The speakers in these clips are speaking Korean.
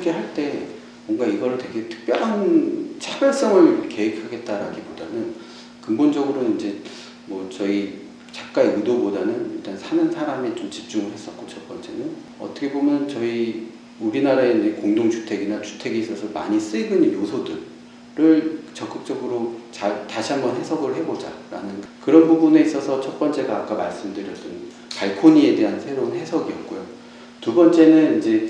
설계할 때 뭔가 이거를 되게 특별한 차별성을 계획하겠다라기보다는 근본적으로 이제 뭐 저희 작가의 의도보다는 일단 사는 사람에 좀 집중을 했었고 첫 번째는 어떻게 보면 저희 우리나라의 이제 공동주택이나 주택에 있어서 많이 쓰이고 있는 요소들을 적극적으로 잘 다시 한번 해석을 해보자라는 그런 부분에 있어서 첫 번째가 아까 말씀드렸던 발코니에 대한 새로운 해석이었고요. 두 번째는 이제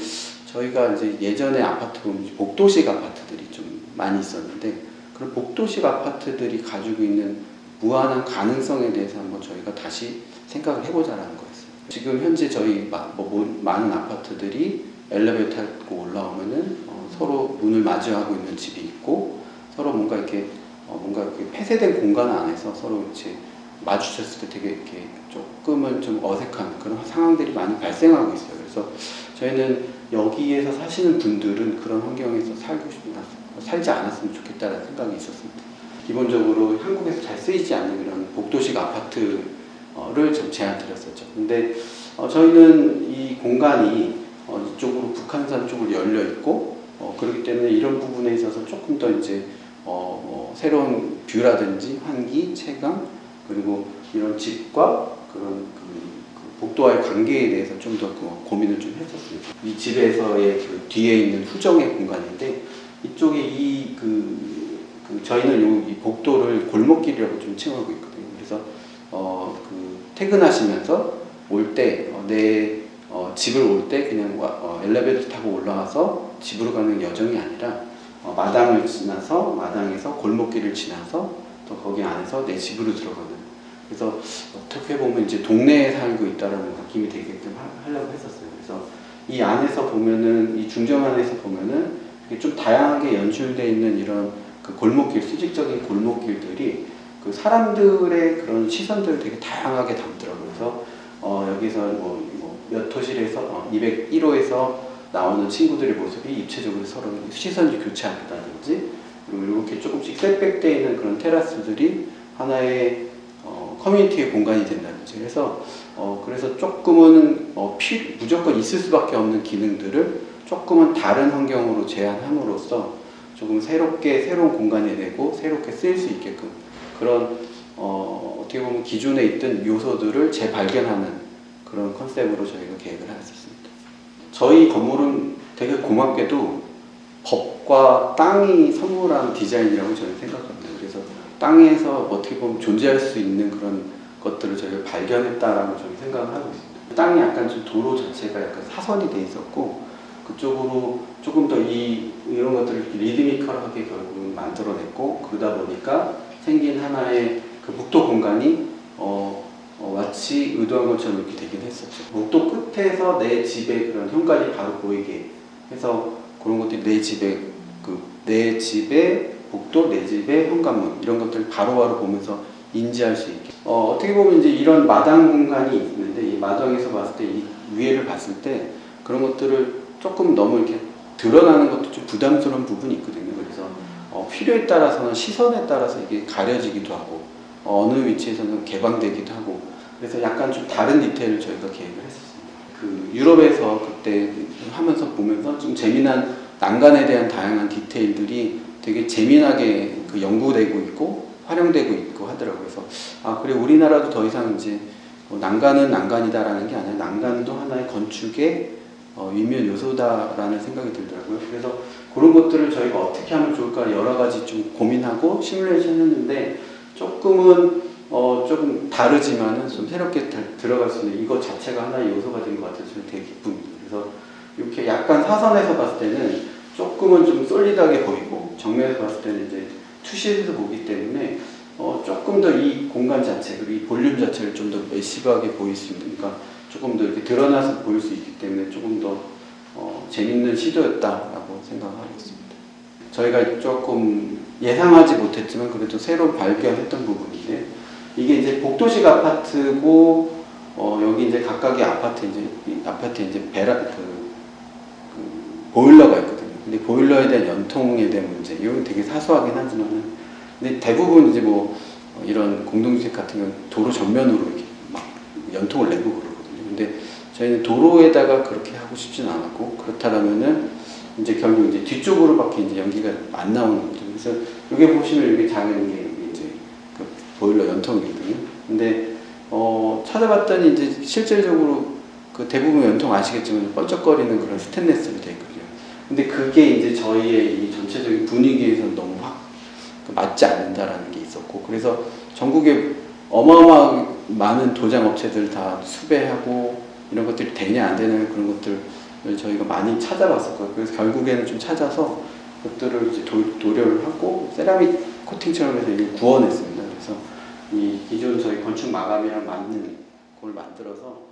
저희가 이제 예전에 아파트 보면 복도식 아파트들이 좀 많이 있었는데 그런 복도식 아파트들이 가지고 있는 무한한 가능성에 대해서 한번 저희가 다시 생각을 해보자라는 거였어요. 지금 현재 저희 마- 뭐, 뭐 많은 아파트들이 엘리베이터 타고 올라오면은 어, 서로 문을 마주하고 있는 집이 있고 서로 뭔가 이렇게 어, 뭔가 이렇게 폐쇄된 공간 안에서 서로 이제 마주쳤을 때 되게 이렇게 조금은 좀 어색한 그런 상황들이 많이 발생하고 있어요. 그래서 저희는 여기에서 사시는 분들은 그런 환경에서 살고 싶 살지 않았으면 좋겠다는 생각이 있었습니다. 기본적으로 한국에서 잘 쓰이지 않는 그런 복도식 아파트를 좀 제안 드렸었죠. 근데 어, 저희는 이 공간이 어, 이쪽으로 북한산 쪽으로 열려 있고 어, 그렇기 때문에 이런 부분에 있어서 조금 더 이제 어, 뭐 새로운 뷰라든지 환기, 체감 그리고 이런 집과 그런 그, 그 복도와의 관계에 대해서 좀더 고민을 좀 했었습니다. 이 집에서의 그 뒤에 있는 후정의 공간인데 이쪽에 이그 그 저희는 요, 이 복도를 골목길이라고 좀 칭하고 있거든요. 그래서 어, 그 퇴근하시면서 올때내 어, 집을 올 때 그냥 와- 어, 엘리베이터 타고 올라가서 집으로 가는 여정이 아니라 어, 마당을 지나서 마당에서 골목길을 지나서 또 거기 안에서 내 집으로 들어가는 그래서 어떻게 보면 이제 동네에 살고 있다라는 느낌이 되게끔 하- 하려고 했었어요. 그래서 이 안에서 보면은 이 중정 안에서 보면은 좀 다양하게 연출되어 있는 이런 그 골목길 수직적인 골목길들이 그 사람들의 그런 시선들을 되게 다양하게 담더라고요. 그래서 어, 여기서 뭐, 뭐 몇호실에서 어, 201호에서 나오는 친구들의 모습이 입체적으로 서로 시선이 교차한다든지 그리고 이렇게 조금씩 셋백되어 있는 그런 테라스들이 하나의 어, 커뮤니티의 공간이 된다든지 그래서 어, 그래서 조금은 어, 피, 무조건 있을 수밖에 없는 기능들을 조금은 다른 환경으로 제한함으로써 조금 새롭게 새로운 공간이 되고 새롭게 쓰일 수 있게끔 그런 어, 어떻게 보면 기존에 있던 요소들을 재발견하는 그런 컨셉으로 저희가 계획을 했었습니다. 저희 건물은 되게 고맙게도 법과 땅이 선물한 디자인이라고 저는 생각합니다. 그래서 땅에서 어떻게 보면 존재할 수 있는 그런 것들을 저희가 발견했다라고 저는 생각을 하고 있습니다. 땅이 약간 좀 도로 자체가 약간 사선이 돼 있었고 그쪽으로 조금 더 이 이런 것들을 리드미컬하게 결국은 만들어냈고 그러다 보니까 생긴 하나의 그 목도 공간이 어, 어, 마치 의도한 것처럼 이렇게 되긴 했었죠. 목도 끝에서 내 집의 그런 현관이 바로 보이게 해서 그런 것들이 내 집의 그 내 집의 복도, 내 집의 현관문 이런 것들을 바로바로 보면서 인지할 수 있게. 어, 어떻게 보면 이제 이런 마당 공간이 있는데 이 마당에서 봤을 때 이 위에를 봤을 때 그런 것들을 조금 너무 이렇게 드러나는 것도 좀 부담스러운 부분이 있거든요. 그래서 어, 필요에 따라서는 시선에 따라서 이게 가려지기도 하고 어, 어느 위치에서는 개방되기도 하고 그래서 약간 좀 다른 디테일을 저희가 계획을 했었습니다. 그 유럽에서 그때 하면서 보면서 좀 재미난 난간에 대한 다양한 디테일들이 되게 재미나게 그 연구되고 있고 활용되고 있고 하더라고요. 그래서 아 그래 우리나라도 더 이상 이제 뭐 난간은 난간이다라는 게 아니라 난간도 하나의 건축의 어, 위면 요소다라는 생각이 들더라고요. 그래서 그런 것들을 저희가 어떻게 하면 좋을까 여러 가지 좀 고민하고 시뮬레이션 했는데 조금은 어, 조금 다르지만은 좀 새롭게 들- 들어갈 수 있는 이것 자체가 하나의 요소가 된 것 같아서 되게 기쁩니다. 그래서 이렇게 약간 사선에서 봤을 때는 조금은 좀 솔리드하게 보이고 정면에서 봤을 때는 이제 투시에서 보기 때문에 어, 조금 더 이 공간 자체 그리고 이 볼륨 자체를 좀 더 매시브하게 보일 수 있는 그러니까 조금 더 이렇게 드러나서 보일 수 있기 때문에 조금 더 어, 재밌는 시도였다라고 생각하고 있습니다. 저희가 조금 예상하지 못했지만 그래도 새로 발견했던 부분인데 이게 이제 복도식 아파트고 어, 여기 이제 각각의 아파트 이제 이 아파트에 이제 베라 그, 그 있거든요. 근데 보일러에 대한 연통에 대한 문제 이건 되게 사소하긴 하지만은 근데 대부분 이제 뭐 어, 이런 공동주택 같은 경우는 도로 전면으로 이렇게 막 연통을 내고 그러거든요. 근데 저희는 도로에다가 그렇게 하고 싶진 않았고 그렇다면은 이제 결국 이제 뒤쪽으로밖에 이제 연기가 안 나오는 거죠. 그래서 여기 보시면 여기 작은 게 이제 그 보일러 연통이거든요. 근데 어, 찾아봤더니 이제 실질적으로 그 대부분 연통 아시겠지만 번쩍거리는 그런 스테인레스로 되어 있거든요. 근데 그게 이제 저희의 이 전체적인 분위기에서 너무 확그 맞지 않는다라는 게 있었고 그래서 전국에 어마어마하게 많은 도장 업체들 다 수배하고 이런 것들이 되냐 안 되냐 그런 것들을 저희가 많이 찾아봤었고요. 그래서 결국에는 좀 찾아서 그것들을 이제 도, 도료를 하고 세라믹 코팅처럼 해서 이걸 구워냈습니다. 그래서 이 기존 저희 건축 마감이랑 맞는 걸 만들어서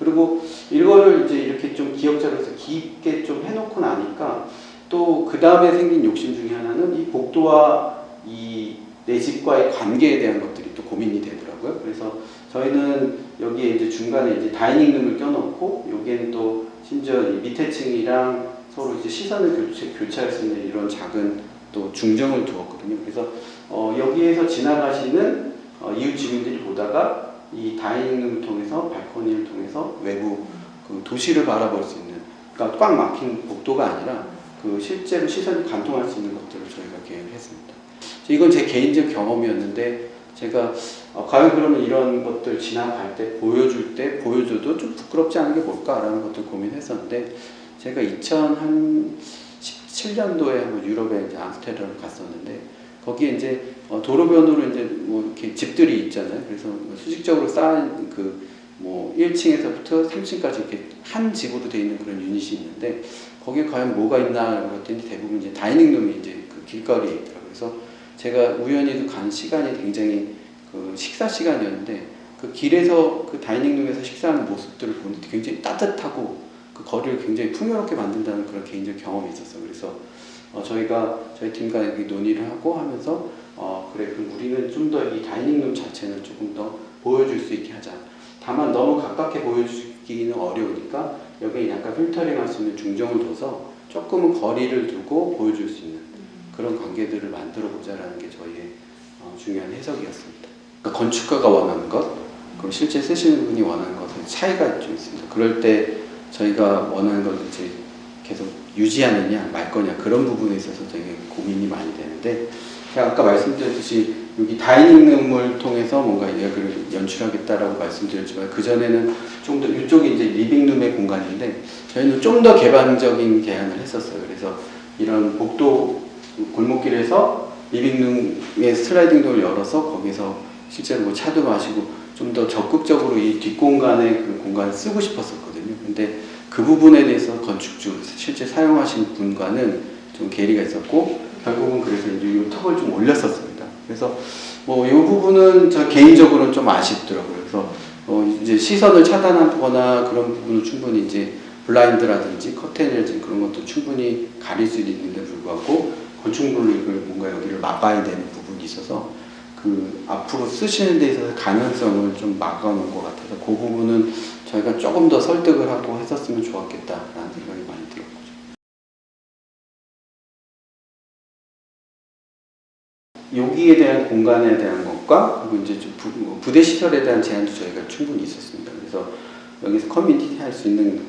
그리고 이거를 이제 이렇게 좀 기억자로서 깊게 좀 해놓고 나니까 또 그 다음에 생긴 욕심 중에 하나는 이 복도와 이 내 집과의 관계에 대한 것들이 또 고민이 되더라고요. 그래서 저희는 여기에 이제 중간에 이제 다이닝룸을 껴놓고 여기에는 또 심지어 이 밑에 층이랑 서로 이제 시선을 교체, 교체 할 수 있는 이런 작은 또 중정을 두었거든요. 그래서 어, 여기에서 지나가시는 어, 이웃 주민들이 보다가 이 다이닝룸을 통해서 발코니를 통해서 외부 그 도시를 바라볼 수 있는 그러니까 꽉 막힌 복도가 아니라 그 실제로 시선이 관통할 수 있는 것들을 저희가 계획을 했습니다. 이건 제 개인적 경험이었는데 제가 어, 과연 그러면 이런 것들 지나갈 때 보여줄 때 보여줘도 좀 부끄럽지 않은 게 뭘까라는 것들 고민했었는데 제가 2017년도에 한번 유럽에 이제 암스테르담을 갔었는데 거기에 이제 어, 도로변으로 이제 뭐 이렇게 집들이 있잖아요. 그래서 수직적으로 쌓인 그뭐 1층에서부터 3층까지 이렇게 한 집으로 되어 있는 그런 유닛이 있는데 거기에 과연 뭐가 있나 그랬더니 대부분 이제 다이닝룸이 이제 그 길거리에 있더라고요. 그래서 제가 우연히도 간 시간이 굉장히 그 식사 시간이었는데 그 길에서 그 다이닝룸에서 식사하는 모습들을 보는데 굉장히 따뜻하고 그 거리를 굉장히 풍요롭게 만든다는 그런 개인적 경험이 있었어요. 그래서 어, 저희가 저희 팀과 논의를 하고 하면서 어, 그래 그럼 우리는 좀 더 이 다이닝룸 자체는 조금 더 보여줄 수 있게 하자. 다만 너무 가깝게 보여주기는 어려우니까 여기에 약간 필터링할 수 있는 중정을 둬서 조금은 거리를 두고 보여줄 수 있는 그런 관계들을 만들어 보자라는 게 저희의 어, 중요한 해석이었습니다. 그러니까 건축가가 원하는 것, 그리고 실제 쓰시는 분이 원하는 것은 차이가 좀 있습니다. 그럴 때 저희가 원하는 걸 이제 계속 유지하느냐 말 거냐 그런 부분에 있어서 되게 고민이 많이 되는데 제가 아까 말씀드렸듯이 여기 다이닝룸을 통해서 뭔가 이야기를 연출하겠다라고 말씀드렸지만 그 전에는 좀 더 이쪽이 이제 리빙룸의 공간인데 저희는 좀 더 개방적인 계획을 했었어요. 그래서 이런 복도 골목길에서 리빙룸의 슬라이딩 도어를 열어서 거기서 실제로 뭐 차도 마시고 좀 더 적극적으로 이 뒷공간의 그 공간을 쓰고 싶었었거든요. 근데 그 부분에 대해서 건축주 실제 사용하신 분과는 좀 괴리가 있었고 결국은 그래서 이제 이 턱을 좀 올렸었습니다. 그래서 뭐 이 부분은 저 개인적으로는 좀 아쉽더라고요. 그래서 어 이제 시선을 차단하거나 그런 부분은 충분히 이제 블라인드라든지 커튼이라든지 그런 것도 충분히 가릴 수 있는데 불구하고 건축물로 뭔가 여기를 막아야 되는 부분이 있어서 그 앞으로 쓰시는 데 있어서 가능성을 좀 막아놓은 것 같아서 그 부분은 저희가 조금 더 설득을 하고 했었으면 좋았겠다라는 생각이 많이 들었고 여기에 대한 공간에 대한 것과 그리고 이제 좀 부, 뭐 부대 시설에 대한 제한도 저희가 충분히 있었습니다. 그래서 여기서 커뮤니티 할 수 있는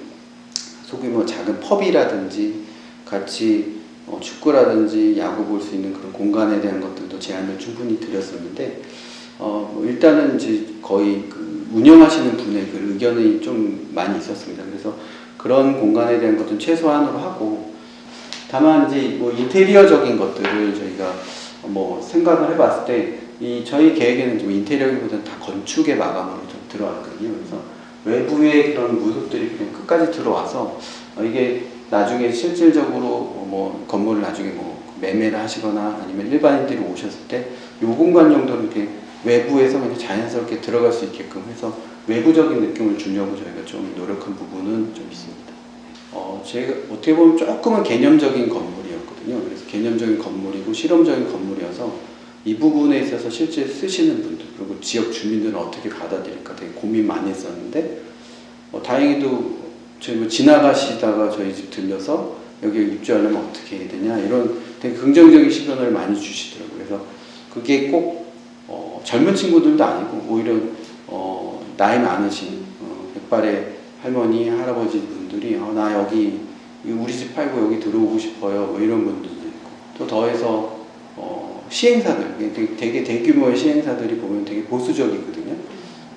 소규모 작은 펍이라든지 같이 어, 축구라든지 야구 볼 수 있는 그런 공간에 대한 것들도 제안을 충분히 드렸었는데 어, 뭐 일단은 이제 거의 그 운영하시는 분의 그 의견이 좀 많이 있었습니다. 그래서 그런 공간에 대한 것은 최소한으로 하고 다만 이제 뭐 인테리어적인 것들을 저희가 뭐 생각을 해봤을 때 이 저희 계획에는 좀 인테리어보다는 다 건축의 마감으로 좀 들어왔거든요. 그래서 외부의 그런 모습들이 그냥 끝까지 들어와서 어, 이게 나중에 실질적으로 뭐 건물을 나중에 뭐 매매를 하시거나 아니면 일반인들이 오셨을 때요 공간 정도는 이렇게 외부에서 그냥 자연스럽게 들어갈 수 있게끔 해서 외부적인 느낌을 주려고 저희가 좀 노력한 부분은 좀 있습니다. 어, 제가 어떻게 보면 조금은 개념적인 건물이었거든요. 그래서 개념적인 건물이고 실험적인 건물이어서 이 부분에 있어서 실제 쓰시는 분들 그리고 지역 주민들은 어떻게 받아들일까 되게 고민 많이 했었는데 어, 다행히도 저희 뭐 지나가시다가 저희 집 들려서 여기 입주하려면 어떻게 해야 되냐 이런 되게 긍정적인 시선을 많이 주시더라고요. 그래서 그게 꼭 어, 젊은 친구들도 아니고 오히려 어, 나이 많으신 어, 백발의 할머니, 할아버지 분들이 어, 나 여기 이 우리 집 팔고 여기 들어오고 싶어요. 뭐 이런 분들도 있고 또 더해서 어, 시행사들 되게, 되게 대규모의 시행사들이 보면 되게 보수적이거든요.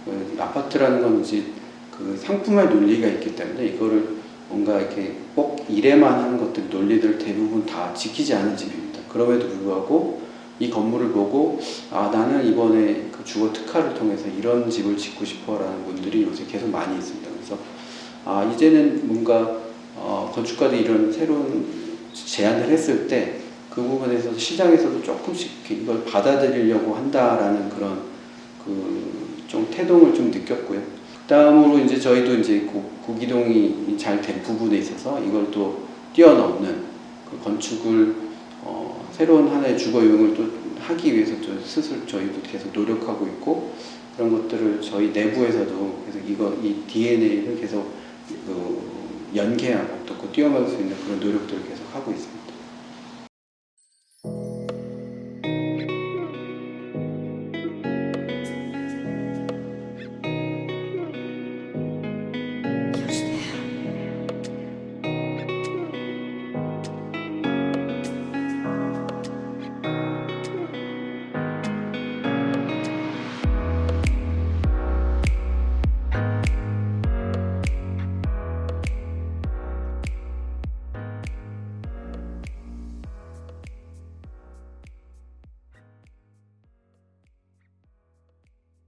그 아파트라는 건 이제 그 상품의 논리가 있기 때문에 이거를 뭔가 이렇게 꼭 이래만 하는 것들 논리들 대부분 다 지키지 않은 집입니다. 그럼에도 불구하고 이 건물을 보고 아 나는 이번에 그 주거 특화를 통해서 이런 집을 짓고 싶어라는 분들이 요새 계속 많이 있습니다. 그래서 아 이제는 뭔가 어, 건축가들이 이런 새로운 제안을 했을 때 그 부분에서 시장에서도 조금씩 이걸 받아들이려고 한다라는 그런 그 좀 태동을 좀 느꼈고요. 다음으로 이제 저희도 이제 고, 고기동이 잘 된 부분에 있어서 이걸 또 뛰어넘는 그 건축을 어, 새로운 하나의 주거 유형을 또 하기 위해서 또 스스로 저희도 계속 노력하고 있고 그런 것들을 저희 내부에서도 계속 이거 이 DNA를 계속 그 연계하고 또그 뛰어넘을 수 있는 그런 노력들을 계속 하고 있습니다.